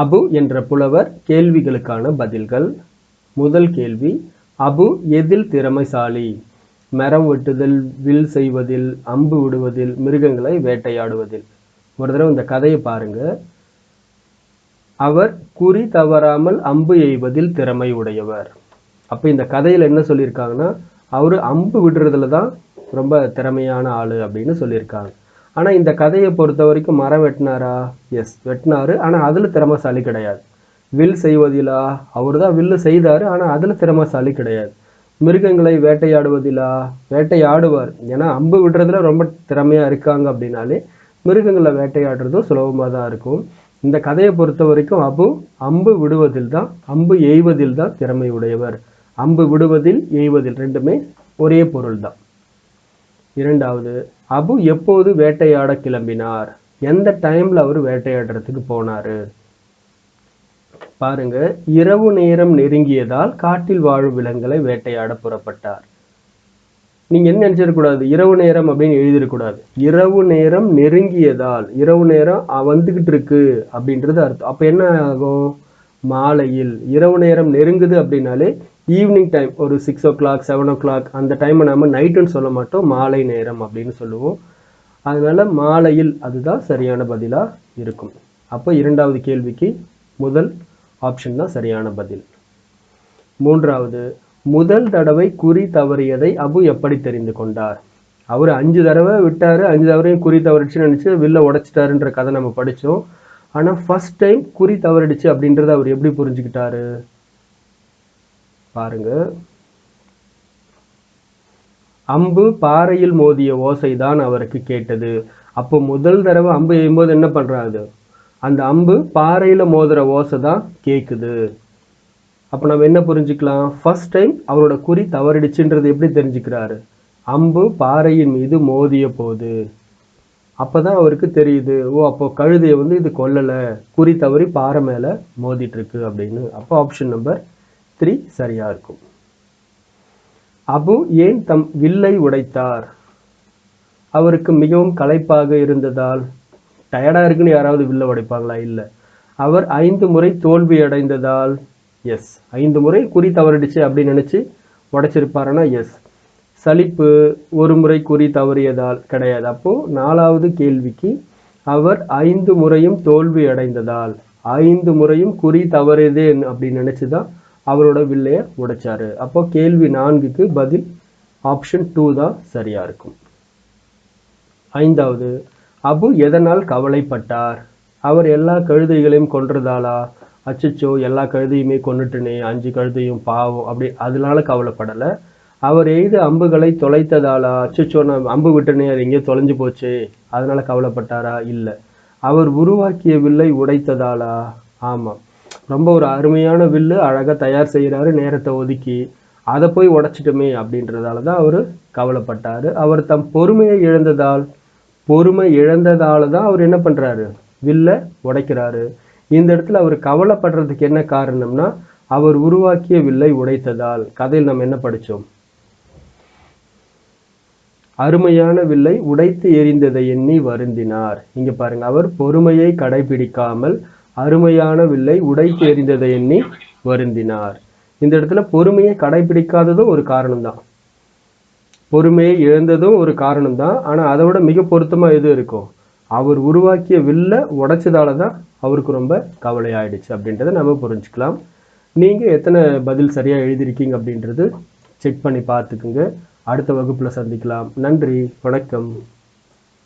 அபு என்ற புலவர் கேள்விகளுக்கான பதில்கள். முதல் கேள்வி அபு எதில் திறமைசாலி? மரம் வெட்டுதல் வில் செய்வதில் அம்பு விடுவதில் மிருகங்களை வேட்டையாடுவதில். ஒரு தடவை இந்த கதையை பாருங்க. அவர் குறி தவறாமல் அம்பு எய்வதில் திறமை உடையவர். அப்போ இந்த கதையில் என்ன சொல்லியிருக்காங்கன்னா அவர் அம்பு விடுறதுல தான் ரொம்ப திறமையான ஆள் அப்படின்னு சொல்லியிருக்காங்க. ஆனால் இந்த கதையை பொறுத்த வரைக்கும் மரம் வெட்டினாரா? எஸ் வெட்டினாரு. ஆனால் அதில் திறமைசாலி கிடையாது. வில் செய்வதிலா? அவர் தான் வில்லு செய்தார். ஆனால் அதில் திறமைசாலி கிடையாது. மிருகங்களை வேட்டையாடுவதிலா? வேட்டையாடுவார். ஏன்னா அம்பு விடுறதுல ரொம்ப திறமையாக இருக்காங்க அப்படின்னாலே மிருகங்களை வேட்டையாடுறதும் சுலபமாக தான் இருக்கும். இந்த கதையை பொறுத்த வரைக்கும் அபு அம்பு விடுவதில் தான் அம்பு எய்வதில் தான் திறமை உடையவர். அம்பு விடுவதில் எய்வதில் ரெண்டுமே ஒரே பொருள் தான் இரண்டாவது அபு எப்போது வேட்டையாட கிளம்பினார்? எந்த டைம்ல அவர் வேட்டையாடுறதுக்கு போனாரு? பாருங்க இரவு நேரம் நெருங்கியதால் காட்டில் வாழும் விலங்குகளை வேட்டையாட புறப்பட்டார். நீங்க என்ன நினைச்சிடக்கூடாது? இரவு நேரம் அப்படின்னு எழுதிடக்கூடாது. இரவு நேரம் நெருங்கியதால் இரவு நேரம் வந்துகிட்டு இருக்கு அப்படின்றது அர்த்தம். அப்ப என்ன ஆகும்? மாலையில். இரவு நேரம் நெருங்குது அப்படின்னாலே ஈவினிங் டைம் ஒரு six o'clock seven o'clock அந்த டைமை நம்ம நைட்டுன்னு சொல்ல மாட்டோம். மாலை நேரம் அப்படின்னு சொல்லுவோம். அதனால் மாலையில் அதுதான் சரியான பதிலாக இருக்கும். அப்போ இரண்டாவது கேள்விக்கு முதல் ஆப்ஷன் தான் சரியான பதில். மூன்றாவது முதல் தடவை குறி தவறியதை அபு எப்படி தெரிந்து கொண்டார்? அவர் அஞ்சு தடவை விட்டார் அஞ்சு தடவையும் குறி தவறிடுச்சுன்னு நினச்சி வில்ல உடச்சிட்டாருன்ற கதை நம்ம படித்தோம் ஆனால் ஃபஸ்ட் டைம் குறி தவறிடுச்சு அப்படின்றத அவர் எப்படி புரிஞ்சுக்கிட்டாரு? பாருங்க. அம்பு பாறையில் மோதிய ஓசைதான் அவருக்கு கேட்டது. அப்போ முதல் தடவை அம்பு எய்யும்போது என்ன பண்றாரு? அந்த அம்பு பாறையில மோதுற ஓசை தான் கேக்குது. அப்போ நம்ம என்ன புரிஞ்சுக்கலாம்? ஃபர்ஸ்ட் டைம் அவரோட குறி தவறிடுச்சுன்றது எப்படி தெரிஞ்சுக்கிறாரு? அம்பு பாறையின் மீது மோதிய போது. அப்பதான் அவருக்கு தெரியுது ஓ அப்போ கழுதையை வந்து இது கொல்லலை. குறி தவறி பாறை மேல மோதிட்டு இருக்கு அப்படின்னு. அப்போ ஆப்ஷன் நம்பர் த்ரீ சரியா இருக்கும். அபு ஏன் தம் வில்லை உடைத்தார்? அவருக்கு மிகவும் களைப்பாக இருந்ததால் டயர்டா இருக்குன்னு யாராவது வில்லை உடைப்பாங்களா? இல்ல. அவர் ஐந்து முறை தோல்வி அடைந்ததால் எஸ் ஐந்து முறை குறி தவறிடுச்சு அப்படின்னு நினைச்சு உடைச்சிருப்பாருன்னா எஸ் சலிப்பு ஒரு முறை குறி தவறியதால் கிடையாது. அப்போ நாலாவது கேள்விக்கு அவர் ஐந்து முறையும் தோல்வி அடைந்ததால் ஐந்து முறையும் குறி தவறியதே அப்படின்னு நினைச்சுதான் அவரோட வில்லைய உடைச்சாரு. அப்போ கேள்வி நான்குக்கு பதில் ஆப்ஷன் டூ தான் சரியா இருக்கும். ஐந்தாவது அபு எதனால் கவலைப்பட்டார்? அவர் எல்லா கழுதைகளையும் கொன்றதாலா? அச்சச்சோ எல்லா கழுதையுமே கொண்டுட்டுனே அஞ்சு கழுதையும் பாவம் அப்படி அதனால கவலைப்படலை. அவர் எய்து அம்புகளை தொலைத்ததாலா? அச்சச்சோ நான் அம்பு விட்டனே அது எங்கேயோ தொலைஞ்சு போச்சே அதனால கவலைப்பட்டாரா? இல்லை. அவர் உருவாக்கிய வில்லை உடைத்ததாலா? ஆமாம். ரொம்ப ஒரு அருமையான வில்லு அழகா தயார் செய்கிறாரு நேரத்தை ஒதுக்கி. அதை போய் உடச்சிட்டுமே அப்படின்றதால தான் அவர் கவலைப்பட்டாரு. அவர் தம் பொறுமையை இழந்ததால் பொறுமை இழந்ததால தான் அவர் என்ன பண்றாரு? வில்ல உடைக்கிறாரு. இந்த இடத்துல அவர் கவலைப்படுறதுக்கு என்ன காரணம்னா அவர் உருவாக்கிய வில்லை உடைத்ததால். கதையில் நம்ம என்ன படிச்சோம்? அருமையான வில்லை உடைத்து எரிந்ததை எண்ணி வருந்தினார். இங்க பாருங்க அவர் பொறுமையை கடைபிடிக்காமல் அருமையான வில்லை உடைத்து எறிந்ததை எண்ணி வருந்தினார். இந்த இடத்துல பொறுமையை கடைபிடிக்காததும் ஒரு காரணம்தான். பொறுமையை இழந்ததும் ஒரு காரணம் தான் ஆனால் அதை விட மிக பொருத்தமாக எது இருக்கும் அவர் உருவாக்கிய வில்ல உடைச்சதால தான் அவருக்கு ரொம்ப கவலை ஆயிடுச்சு அப்படின்றத நம்ம புரிஞ்சுக்கலாம். நீங்கள் எத்தனை பதில் சரியாக எழுதியிருக்கீங்க அப்படின்றது செக் பண்ணி பார்த்துக்குங்க. அடுத்த வகுப்பில் சந்திக்கலாம். நன்றி வணக்கம்.